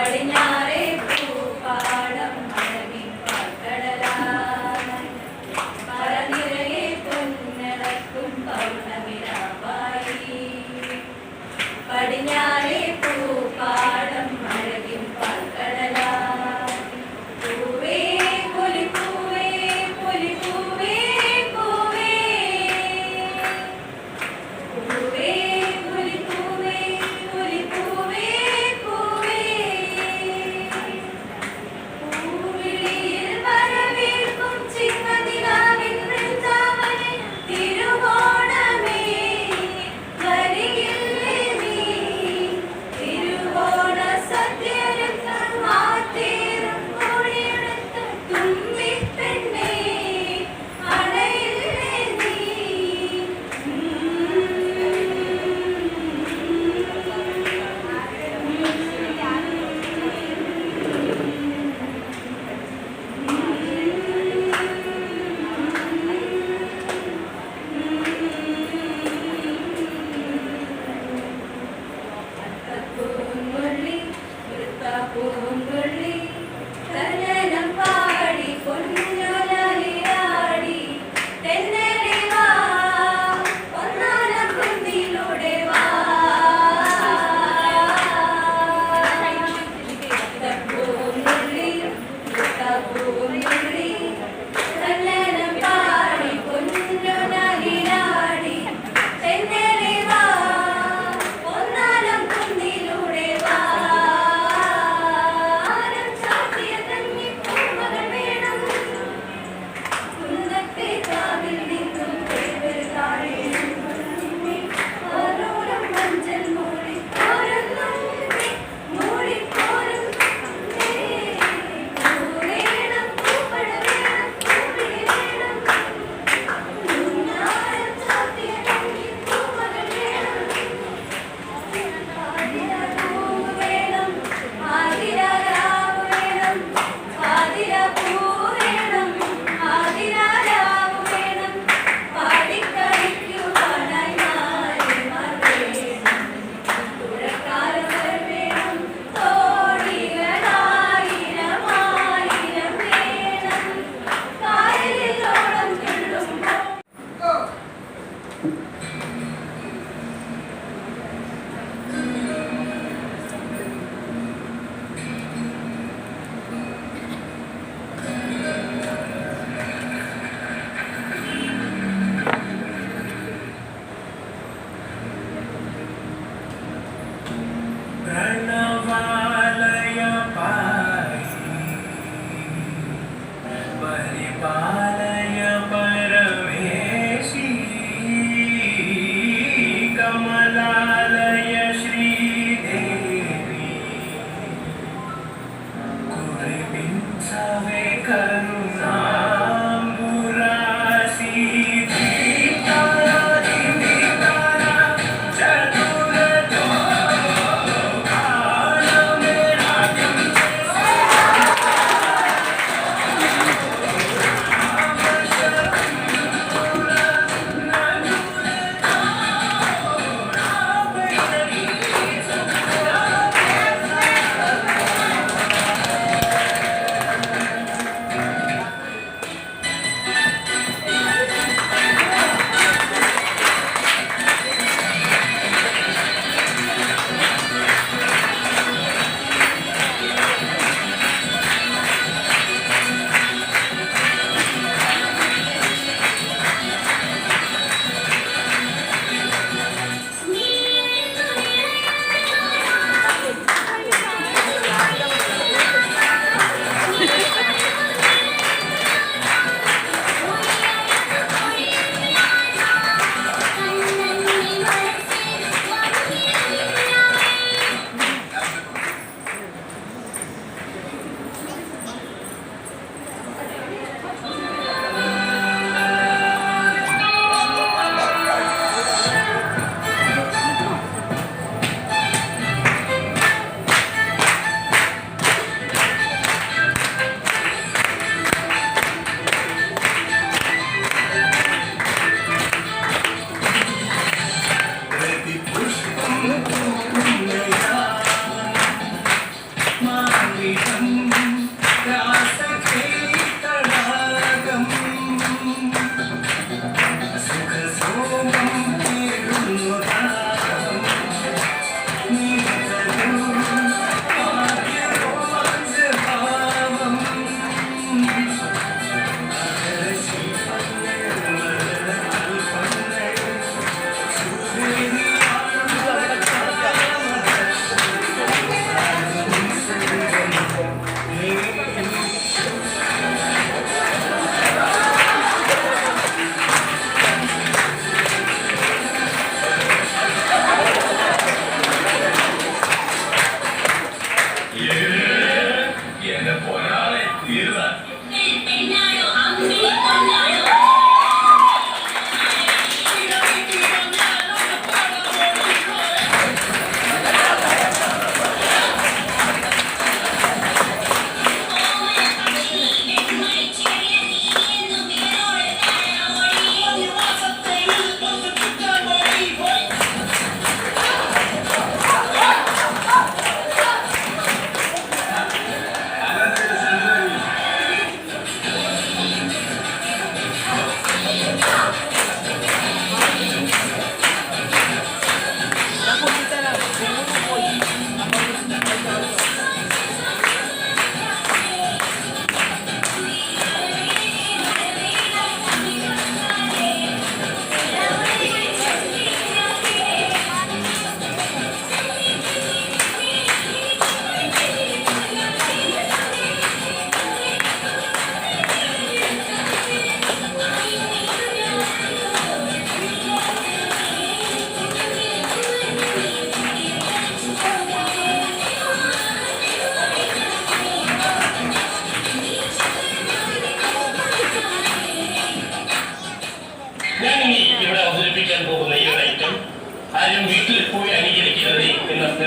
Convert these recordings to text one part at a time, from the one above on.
Kadinya. 我可能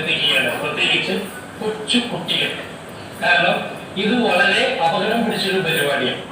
അഭ്യർത്ഥിക്കുകയാണ് പ്രത്യേകിച്ച് കൊച്ചു കുട്ടികൾ. കാരണം ഇത് വളരെ അപകടം പിടിച്ചൊരു പരിപാടിയാണ്.